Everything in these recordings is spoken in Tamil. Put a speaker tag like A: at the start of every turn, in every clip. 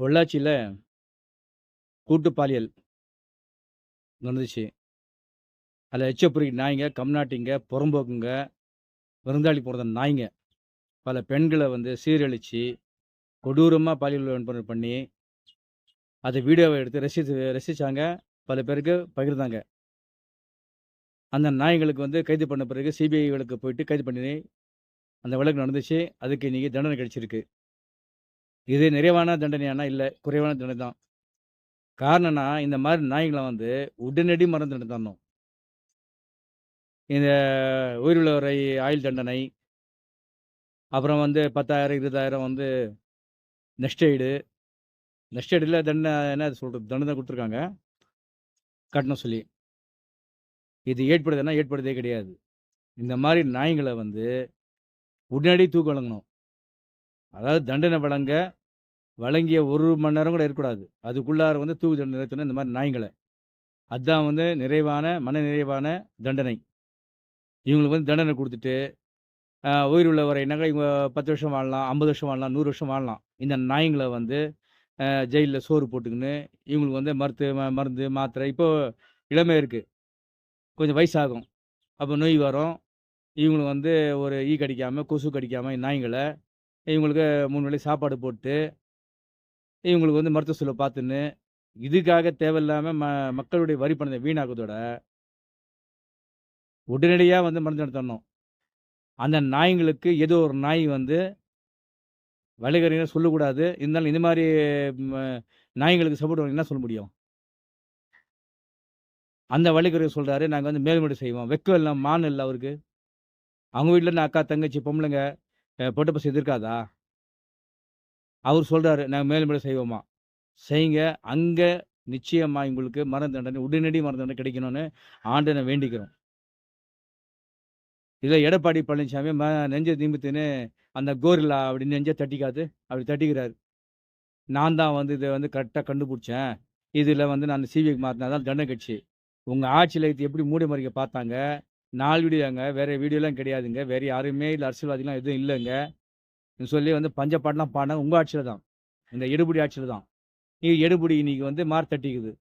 A: பொள்ளாச்சியில் கூட்டு பாலியல் நடந்துச்சு. அதில் எச்சப்புரிக்கு நாய்ங்க, கம்நாட்டிங்க, புறம்போக்குங்க, விருந்தாளி போகிறத நாய்ங்க. பல பெண்களை வந்து சீரழித்து கொடூரமாக பாலியல் வன்பொருள் பண்ணி, அதை வீடியோவை எடுத்து ரசித்து ரசிச்சாங்க. பல பேருக்கு பகிர்ந்தாங்க. அந்த நாய்களுக்கு வந்து கைது பண்ண பிறகு சிபிஐ வழக்கு போயிட்டு கைது பண்ணி, அந்த வழக்கு நடந்துச்சு. அதுக்கு இன்றைக்கி தண்டனை கிடைச்சிருக்கு. இது நிறைவான தண்டனையானா இல்லை குறைவான தண்டனை தான். காரணம்னா இந்த மாதிரி நாய்களை வந்து உடனடி மரண தண்டனை தரணும். இந்த உயிருள்ள ஆயுள் தண்டனை. அப்புறம் வந்து 10,000 20,000 வந்து நஷ்டஈடு. நஷ்டஈடுல தண்டனை என்ன சொல்கிறது தண்டனை கொடுத்துருக்காங்க கட்டணும் சொல்லி. இது ஏற்படுதுன்னா ஏற்படுதே கிடையாது. இந்த மாதிரி நாய்களை வந்து உடனடி தூக்கு வழங்கணும். அதாவது தண்டனை வழங்க வழங்கிய ஒரு மணி நேரம் கூட இருக்கக்கூடாது. அதுக்குள்ளார வந்து தூக்கு தண்டனை நிறைவேத்தணும் இந்த மாதிரி நாய்களை அதுதான் வந்து நிறைவான, மன நிறைவான தண்டனை. இவங்களுக்கு வந்து தண்டனை கொடுத்துட்டு உயிர் உள்ள வரைனாக்கா இவங்க 10 வருஷம் வாழலாம், 50 வருஷம் வாழலாம், நூறு வருஷம் வாழலாம். இந்த நாய்ங்கள வந்து ஜெயிலில் சோறு போட்டுக்கின்னு, இவங்களுக்கு வந்து மருத்து ம மருந்து, மாத்திரை இப்போது இளமை இருக்குது கொஞ்சம் வயசாகும். அப்போ நோய் வரும். இவங்களுக்கு வந்து ஒரு ஈ கடிக்காமல் கொசு கடிக்காமல் நாய்ங்கள, இவங்களுக்கு மூணு வேளை சாப்பாடு போட்டு, இவங்களுக்கு வந்து மருத்துவ செலவு பார்த்துன்னு, இதுக்காக தேவையில்லாமல் ம மக்களுடைய வரி பணத்தை வீணாக்குறதோட உடனடியாக வந்து மருந்து நடத்தணும் தரணும். அந்த நாய்ங்களுக்கு ஏதோ ஒரு நாய் வந்து வழிகறின்னு சொல்லக்கூடாது. இருந்தாலும் இந்த மாதிரி நாய்களுக்கு சப்போர்ட் என்ன சொல்ல முடியும்? அந்த வழிகறிஞர் சொல்கிறாரு நாங்கள் வந்து மேல்முறை செய்வோம். வெக்கம் இல்லை மான் இல்லை அவருக்கு. அவங்க வீட்டில் இருந்து அக்கா, தங்கச்சி, பொம்பளைங்க, அ பொட்ட எதிர்க்காதா? அவர் சொல்கிறாரு நாங்கள் மேல்முறை செய்வோமா. செய்யுங்க. அங்கே நிச்சயமாக உங்களுக்கு மரண தண்டனை உடனடி மரண தண்டனை கிடைக்கணும்னு ஆண்டனை வேண்டிக்கிறோம். இதில் எடப்பாடி பழனிசாமி ம நெஞ்ச நிமித்துன்னு அந்த கோரில்லா அப்படி நெஞ்ச தட்டிக்காது, அப்படி தட்டிக்கிறாரு. நான் தான் வந்து இதை வந்து கரெக்டாக கண்டுபிடிச்சேன் இதில் வந்து நான் சிபிஐக்கு மாத்துனா தான் தண்டனை கிடைச்சு. உங்கள் ஆட்சியில் இது எப்படி மூடி மறைக்க பார்த்தாங்க. நாலு வீடியோங்க. வேறு வீடியோலாம் கிடையாதுங்க. வேறு யாருமே இல்லை அரசியல்வாதிலாம் எதுவும் இல்லைங்க சொல்லி வந்து பஞ்ச பாட்டெலாம் பாடுனாங்க உங்கள் ஆட்சியில் தான். இந்த எடுபடி ஆட்சியில் தான். நீ எடுபடி இன்னைக்கு வந்து மார் தட்டிக்குது.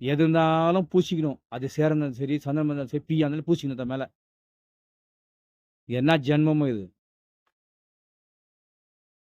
A: எது இருந்தாலும் பூசிக்கணும். அது சேரா இருந்தாலும் சரி, சந்திரமந்தாலும் இருந்தாலும் சரி, பீயா இருந்தாலும் பூசிக்கணும் தன் மேலே என்ன ஜென்மமோ இது?